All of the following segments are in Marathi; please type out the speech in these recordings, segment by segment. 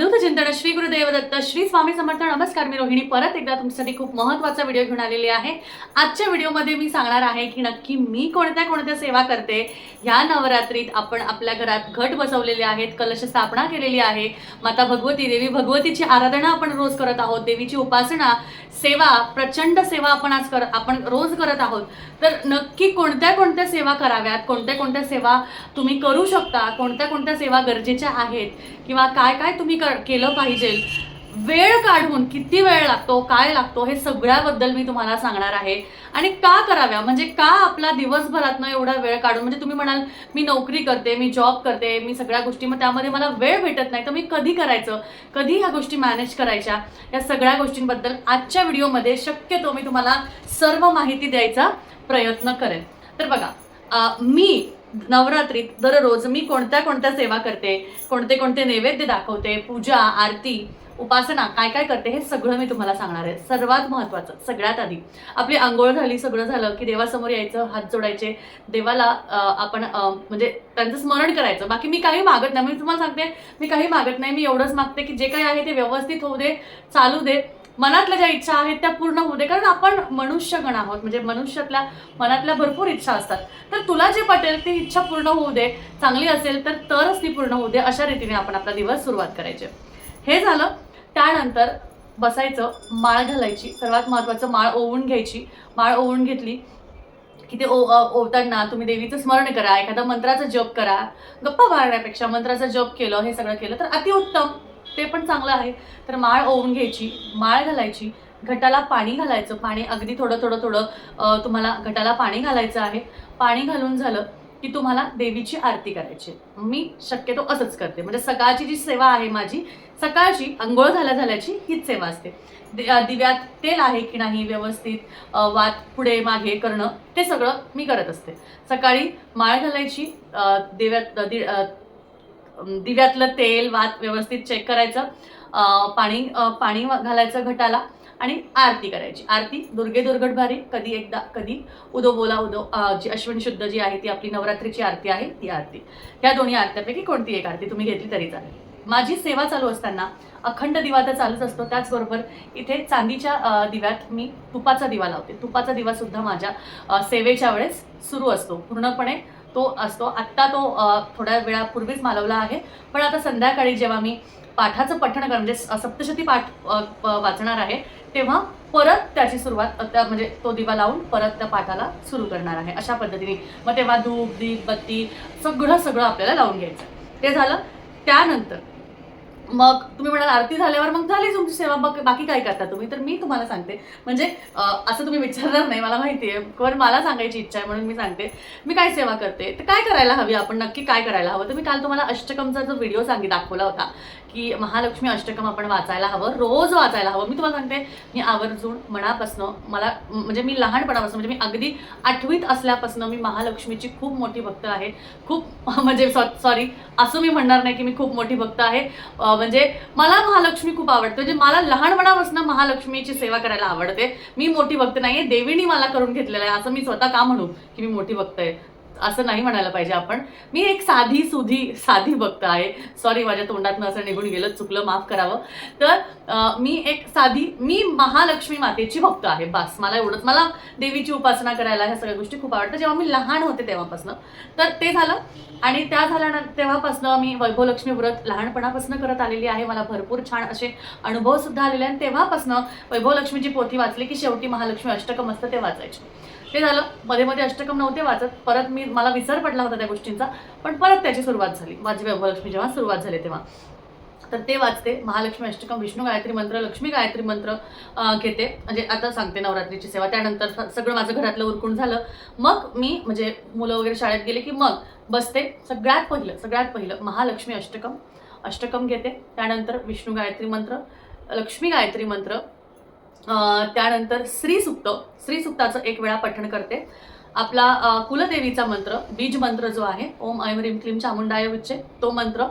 अवधूत चिंतन श्री गुरुदेव दत्त श्री स्वामी समर्थ नमस्कार मी रोहिणी. परत एकदा तुमच्यासाठी खूप महत्त्वाचा व्हिडिओ घेऊन आलेली आहे. आजच्या व्हिडिओमध्ये मी सांगणार आहे की नक्की मी कोणत्या कोणत्या सेवा करते. ह्या नवरात्रीत आपण आपल्या घरात घट बसवलेले आहेत कलश स्थापना केलेली आहे. माता भगवती देवी भगवतीची आराधना आपण रोज करत आहोत देवीची उपासना सेवा प्रचंड सेवा आपण आज कर आपण रोज करत आहोत. तर नक्की कोणत्या कोणत्या सेवा कराव्यात कोणत्या कोणत्या सेवा तुम्ही करू शकता कोणत्या कोणत्या सेवा गरजेच्या आहेत किंवा काय काय तुम्ही कर केलं पाहिजे. वेळ काढून किती वेळ लागतो काय लागतो हे सगळ्याबद्दल मी तुम्हाला सांगणार आहे. आणि का कराव्या? म्हणजे का आपला दिवसभरातनं एवढा वेळ काढून म्हणजे तुम्ही म्हणाल मी नोकरी करते मी जॉब करते मी सगळ्या गोष्टी मग त्यामध्ये मला वेळ भेटत नाही. तर मी कधी करायचं? कधी ह्या गोष्टी मॅनेज करायच्या? या सगळ्या गोष्टींबद्दल आजच्या व्हिडिओमध्ये शक्यतो मी तुम्हाला सर्व माहिती द्यायचा प्रयत्न करेन. तर बघा मी नवरात्रीत दररोज मी कोणत्या कोणत्या सेवा करते कोणते कोणते नैवेद्य दाखवते पूजा आरती उपासना काय काय करते हे सगळं मी तुम्हाला सांगणार आहे. सर्वात महत्त्वाचं सगळ्यात आधी आपली आंघोळ झाली सगळं झालं की देवासमोर यायचं हात जोडायचे देवाला आपण म्हणजे त्यांचं स्मरण करायचं. बाकी मी काही मागत नाही. मी तुम्हाला सांगते मी काही मागत नाही. मी एवढंच मागते की जे काही आहे ते व्यवस्थित होऊ दे चालू दे. मनातल्या ज्या इच्छा आहेत त्या पूर्ण होऊ दे. कारण आपण मनुष्यगण आहोत. म्हणजे मनुष्यातल्या मनातल्या भरपूर इच्छा असतात. तर तुला जे पटेल ती इच्छा पूर्ण होऊ दे. चांगली असेल तर तरच ती पूर्ण होऊ दे अशा रीतीने आपण आपला दिवस सुरुवात करायची. हे झालं. त्यानंतर बसायचं माळ घालायची. सर्वात महत्त्वाचं माळ ओवून घ्यायची. माळ ओवून घेतली की ते ओ ओवताना तुम्ही देवीचं स्मरण करा. एखादा मंत्राचा जप करा. गप्पा मारण्यापेक्षा मंत्राचा जप केलं हे सगळं केलं तर अतिउत्तम. ते पण चांगलं आहे. तर माळ ओवून घ्यायची माळ घालायची. घटाला पाणी घालायचं. पाणी अगदी थोडं थोडं थोडं तुम्हाला घटाला पाणी घालायचं आहे. पाणी घालून झालं की तुम्हाला देवीची आरती करायची. मी शक्यतो असंच करते. म्हणजे सकाळची जी सेवा आहे माझी सकाळची आंघोळ झाल्या झाल्याची हीच सेवा असते. दिव्यात तेल आहे की नाही व्यवस्थित वात पुढे मागे करणं ते सगळं मी करत असते. सकाळी माळ घालायची देव्यात दिव्यात दि- दिव्यातलं तेल वात व्यवस्थित चेक करायचं पाणी पाणी वा- घालायचं घटाला आणि आरती करायची. आरती दुर्गे दुर्गट भारी कधी एकदा कधी? उदो बोला उदो जी अश्विन शुद्ध जी आहे ती आपली नवरात्रीची आरती आहे ती आरती. ह्या दोन्ही आरत्यापैकी कोणती एक आरती तुम्ही घेतली तरी चालेल. माझी सेवा चालू असताना अखंड दिवा तर चालूच असतो त्याचबरोबर इथे चांदीच्या दिव्यात मी तुपाचा दिवा लावते. तुपाचा दिवा सुद्धा माझ्या सेवेच्या वेळेस सुरू असतो. पूर्णपणे तो असतो. आत्ता तो थोड्या वेळापूर्वीच मालवला आहे. पण आता संध्याकाळी जेव्हा मी पाठाचं पठण कर म्हणजे स- सप्तशती पाठ वाचणार आहे तेव्हा परत त्याची सुरुवात त्या म्हणजे तो दिवा लावून परत त्या पाठाला सुरू करणार आहे. अशा पद्धतीने. मग तेव्हा धूप दीप बत्ती सगळं सगळं आपल्याला लावून घ्यायचं. ते झालं. त्यानंतर मग तुम्ही म्हणाल आरती झाल्यावर मग झाली तुमची सेवा बघ बाकी काय करता तुम्ही? तर मी तुम्हाला सांगते. म्हणजे असं तुम्ही विचारणार नाही मला माहिती आहे. पण मला सांगायची इच्छा आहे म्हणून मी सांगते. मी काय सेवा करते? तर काय करायला हवी? आपण नक्की काय करायला हवं? तर मी काल तुम्हाला अष्टकमचा जो व्हिडिओ सांगित दाखवला होता. की महालक्ष्मी अष्टकम आपण वाचायला हवं रोज वाचायला हवं. मी तुम्हाला सांगते मी आवर्जून मनापासनं मला म्हणजे मी लहानपणापासून म्हणजे मी अगदी आठवीत असल्यापासून मी महालक्ष्मीची खूप मोठी भक्त आहे. खूप म्हणजे सॉ सॉरी असं मी म्हणणार नाही की मी खूप मोठी भक्त आहे. म्हणजे मला महालक्ष्मी खूप आवडते. म्हणजे मला लहानपणापासून महालक्ष्मीची सेवा करायला आवडते. मी मोठी भक्त नाहीये देवीनी मला करून घेतलेलं आहे असं मी स्वतः का म्हणू की मी मोठी भक्त आहे? असं नाही म्हणायला पाहिजे आपण. मी एक साधी सुधी साधी भक्त आहे. सॉरी माझ्या तोंडातनं असं निघून गेलं चुकलं माफ करावं. तर मी एक साधी मी महालक्ष्मी मातेची भक्त आहे बास. मला एवढंच मला देवीची उपासना करायला ह्या सगळ्या गोष्टी खूप आवडतात. जेव्हा मी लहान होते तेव्हापासून. तर ते झालं. आणि त्या झाल्यानंतर तेव्हापासनं मी वैभवलक्ष्मी व्रत लहानपणापासून करत आलेली आहे. मला भरपूर छान असे अनुभव सुद्धा आलेले आणि तेव्हापासनं वैभवलक्ष्मीची पोथी वाचली की शेवटी महालक्ष्मी अष्टकम असतं ते वाचायचे. ते झालं. मध्ये मध्ये अष्टकम नव्हते वाचत. परत मी मला विसर पडला होता त्या गोष्टींचा पण परत त्याची सुरुवात झाली. माझी वैभवलक्ष्मी जेव्हा सुरुवात झाली तेव्हा. तर ते वाचते महालक्ष्मी अष्टकम विष्णू गायत्री मंत्र लक्ष्मी गायत्री मंत्र घेते. म्हणजे आता सांगते नवरात्रीची सेवा. त्यानंतर सगळं माझं घरातलं उरकून झालं. मग मी म्हणजे मुलं वगैरे शाळेत गेले की मग बसते. सगळ्यात पहिलं सगळ्यात पहिलं महालक्ष्मी अष्टकम अष्टकम घेते. त्यानंतर विष्णू गायत्री मंत्र लक्ष्मी गायत्री मंत्र त्यानंतर श्रीसुक्त श्रीसुक्ताचं एक वेळा पठण करते. आपला कुलदेवीचा मंत्र बीज मंत्र जो आहे ओम ऐम ह्रीम क्लीम चामुंडाय उच्चे तो मंत्र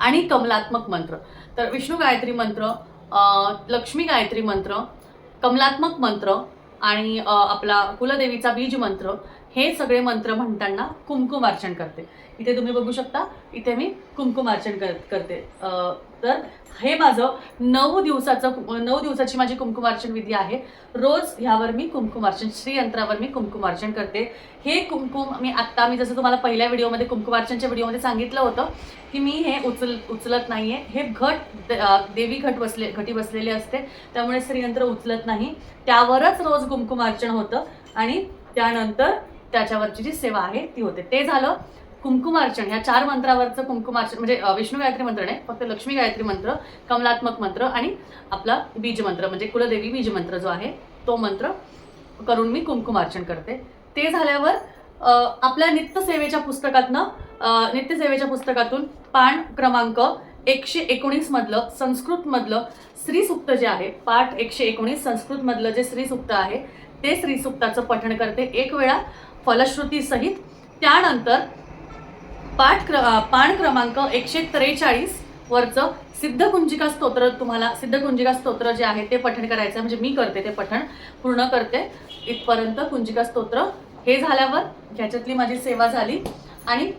आणि कमलात्मक मंत्र. तर विष्णू गायत्री मंत्र अं, लक्ष्मी गायत्री मंत्र कमलात्मक मंत्र आणि आपला कुलदेवीचा बीज मंत्र हे सगळे मंत्र म्हणताना कुंकुमार्चन करते. इथे तुम्ही बघू शकता इथे मी कुंकुमार्चन कर करते. तर हे माझं नऊ दिवसाचं नऊ दिवसाची माझी कुंकुमार्चन विधी आहे. रोज ह्यावर मी कुंकुमार्चन श्रीयंत्रावर मी कुंकुमार्चन करते. हे कुंकुम मी आत्ता मी जसं तुम्हाला पहिल्या व्हिडिओमध्ये कुंकुमार्चनच्या व्हिडिओमध्ये सांगितलं होतं की मी हे उचल उचलत नाही आहे हे घट देवी घट बसले घटी बसलेले असते. त्यामुळे श्रीयंत्र उचलत नाही. त्यावरच रोज कुंकुमार्चन होतं. आणि त्यानंतर त्याच्यावरची जी सेवा आहे ती होते. ते झालं कुंकुमार्चन ह्या चार मंत्रावरचं कुंकुमार्चन म्हणजे विष्णू गायत्री मंत्र नाही फक्त लक्ष्मी गायत्री मंत्र कमलात्मक मंत्र आणि आपला बीज मंत्र म्हणजे कुलदेवी बीज मंत्र जो आहे तो मंत्र करून मी कुंकुमार्चन करते. ते झाल्यावर आपल्या नित्यसेवेच्या पुस्तकातनं नित्यसेवेच्या पुस्तकातून पान क्रमांक एकशे एकोणीसमधलं संस्कृतमधलं संस्कृत जे आहे पाठ एकशे एकोणीस संस्कृतमधलं जे श्रीसुक्त आहे ते श्रीसुक्ताचं पठण करते. एक वेळा फलश्रुतीसहित त्यानंतर पाठ क्र पान क्रमांक एकशे त्रेचाळीस वरचं सिद्धकुंजिका स्तोत्र तुम्हाला सिद्धकुंजिका स्तोत्र जे आहे ते पठण करायचं आहे. म्हणजे मी करते ते पठण पूर्ण करते. इथपर्यंत कुंजिका स्तोत्र हे झाल्यावर ह्याच्यातली माझी सेवा झाली आणि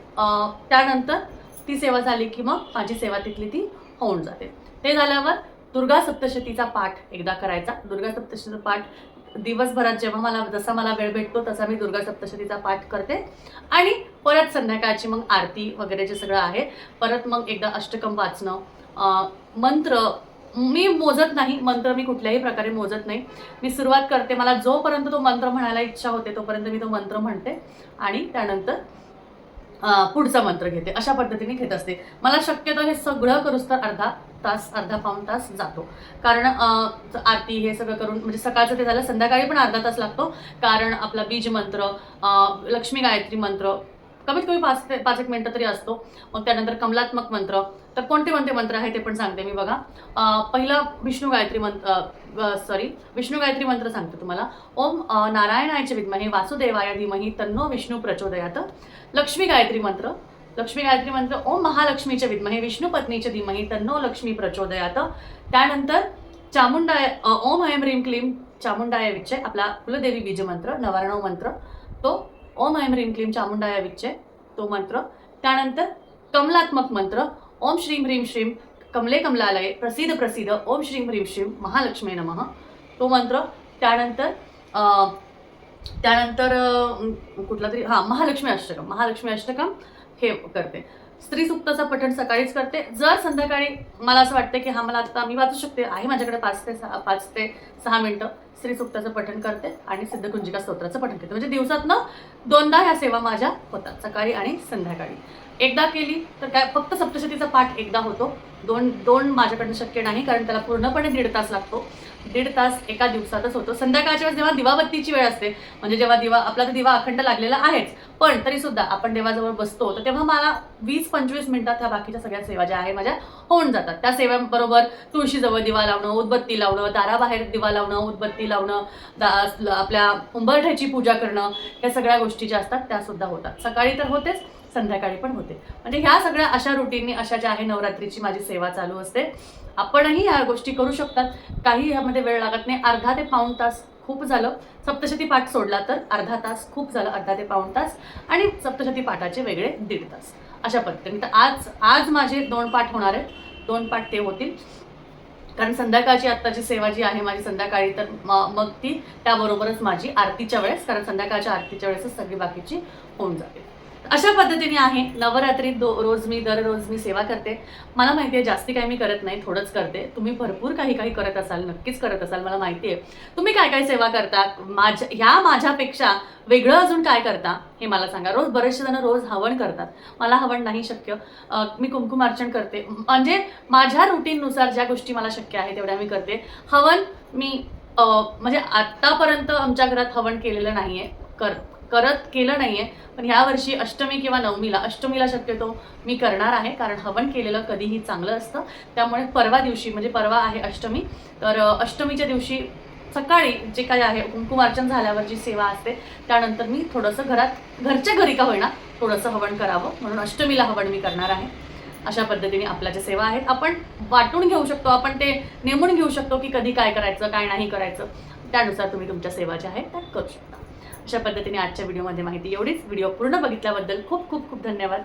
त्यानंतर ती सेवा झाली की मग माझी सेवा तिथली ती होऊन जाते. ते झाल्यावर दुर्गा सप्तशतीचा पाठ एकदा करायचा. दुर्गा सप्तशतीचा पाठ दिवसभरात जेव्हा मला जसा मला वेळ भेटतो तसा मी दुर्गा सप्तशतीचा पाठ करते. आणि परत संध्याकाळची मग आरती वगैरे जे सगळं आहे परत मग एकदा अष्टकम वाचणं. मंत्र मी मोजत नाही मंत्र मी कुठल्याही प्रकारे मोजत नाही. मी सुरुवात करते मला जोपर्यंत तो मंत्र म्हणायला इच्छा होते तोपर्यंत मी तो मंत्र म्हणते. आणि त्यानंतर पुढचा मंत्र घेते. अशा पद्धतीने घेत असते. मला शक्यतो हे सगळं करूस तर अर्धा तास अर्धा पाऊन तास जातो. कारण आरती हे सगळं करून म्हणजे सकाळचं ते झालं संध्याकाळी पण अर्धा तास लागतो. कारण आपला बीज मंत्र लक्ष्मी गायत्री मंत्र कमीत कमी पाच ते पाच एक मिनटं तरी असतो. मग त्यानंतर कमलात्मक मंत्र तर कोणते कोणते मंत्र आहे ते पण सांगते मी बघा. पहिला पहिलं विष्णू गायत्री मंत्र सॉरी विष्णू गायत्री मंत्र सांगते तुम्हाला. ओम नारायणायचे विद्महे वासुदेवाय धीमही तन्नो विष्णू प्रचोदयात. लक्ष्मी गायत्री मंत्र लक्ष्मी गायत्री मंत्र ओम महालक्ष्मीचे विद्महे विष्णू पत्नीचे धीमही तन्नो लक्ष्मी प्रचोदयात. त्यानंतर चामुंडाय ओम ऐम ह्रीम क्लीम चामुंडाय विच्चे आपला कुलदेवी बीज मंत्र नवारणव मंत्र तो ओम ऐम ह्रीम क्लीम चामुंडाय विच्चे तो मंत्र. त्यानंतर कमलात्मक मंत्र ओम श्रीम ह्रीम श्रीम कमले कमलालय प्रसिद्ध प्रसिद्ध ओम श्रीम ह्रीम श्रीम महालक्ष्मी नमः. तो मंत्र त्यानंतर त्यानंतर कुठला तरी हां महालक्ष्मी अष्टकम महालक्ष्मी अष्टकम हे करते. स्त्री सुक्ताचं पठण सकाळीच करते. जर संध्याकाळी मला असं वाटतं की हा मला आता मी वाचू शकते आहे माझ्याकडे पाच ते सहा पाच ते सहा मिनटं. स्त्री सुक्ताचं पठण करते आणि सिद्धकुंजिका स्तोत्राचं पठण करते. म्हणजे दिवसातनं दोनदा ह्या सेवा माझ्या होतात सकाळी आणि संध्याकाळी. एकदा केली तर काय फक्त सप्तशतीचा पाठ एकदा होतो. दोन दोन माझ्याकडनं शक्य नाही कारण त्याला पूर्णपणे दीड तास लागतो. दीड तास एका दिवसातच होतो. संध्याकाळच्या वेळेस जेव्हा दिवाबत्तीची वेळ असते म्हणजे जेव्हा दिवा आपला तर दिवा अखंड लागलेला आहेच पण तरी सुद्धा आपण देवाजवळ बसतो तर तेव्हा मला वीस पंचवीस मिनिटात ह्या बाकीच्या सगळ्या सेवा ज्या आहे माझ्या होऊन जातात. त्या सेवांबरोबर तुळशीजवळ दिवा लावणं उदबत्ती लावणं दाराबाहेर दिवा लावणं उदबत्ती लावणं दा आपल्या उंबरठ्याची पूजा करणं या सगळ्या गोष्टी ज्या असतात त्या सुद्धा होतात. सकाळी तर होतेच संध्याकाळी पण होते. म्हणजे ह्या सगळ्या अशा रुटीननी अशा ज्या आहे नवरात्रीची माझी सेवा चालू असते. आपणही ह्या गोष्टी करू शकतात. काही ह्यामध्ये वेळ लागत नाही. अर्धा ते पाऊण तास खूप झालं. सप्तशती पाठ सोडला तर अर्धा तास खूप झालं अर्धा ते पाऊण तास. आणि सप्तशती पाठाचे वेगळे दीड तास. अशा पद्धतीने. तर आज आज माझे दोन पाठ होणार आहेत. दोन पाठ ते होतील. कारण संध्याकाळची आत्ताची सेवा जी आहे माझी संध्याकाळी तर मग ती त्याबरोबरच माझी आरतीच्या वेळेस. कारण संध्याकाळच्या आरतीच्या वेळेसच सगळी बाकीची होऊन जाते. अशा पद्धतीने आहे. नवरात्रीत दो रोज मी दररोज मी सेवा करते. मला माहिती आहे जास्ती काही मी करत नाही थोडंच करते. तुम्ही भरपूर काही काही करत असाल नक्कीच करत असाल मला माहिती आहे. तुम्ही काय काय सेवा करता? माझ्या ह्या माझ्यापेक्षा वेगळं अजून काय करता? हे मला सांगा. रोज बरेचसे जण रोज हवन करतात. मला हवन नाही शक्य. मी कुंकुमार्चन करते. म्हणजे माझ्या रुटीननुसार ज्या गोष्टी मला शक्य आहे तेवढ्या मी करते. हवन मी म्हणजे आत्तापर्यंत आमच्या घरात हवन केलेलं नाही आहे कर करत केलं नाही आहे पण ह्या वर्षी अष्टमी किंवा नवमीला अष्टमीला शक्यतो मी करणार आहे कारण हवन केलेलं कधीही चांगलं असतं. त्यामुळे परवा दिवशी म्हणजे परवा आहे अष्टमी तर अष्टमीच्या दिवशी सकाळी जे काही आहे कुंकुमार्चन झाल्यावर जी सेवा असते त्यानंतर मी थोडंसं घरात घरच्या घरी का होईना थोडंसं हवन करावं. म्हणून अष्टमीला हवन मी करणार आहे. अशा पद्धतीने आपल्या ज्या सेवा आहेत आपण वाटून घेऊ शकतो आपण ते नेमून घेऊ शकतो की कधी काय करायचं काय नाही करायचं. त्यानुसार तुम्ही तुमच्या सेवा ज्या आहेत त्या करू शकता. अशा पद्धतीने आजच्या व्हिडिओमध्ये माहिती एवढीच. व्हिडिओ पूर्ण बघितल्याबद्दल खूप खूप खूप धन्यवाद.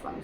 स्वामी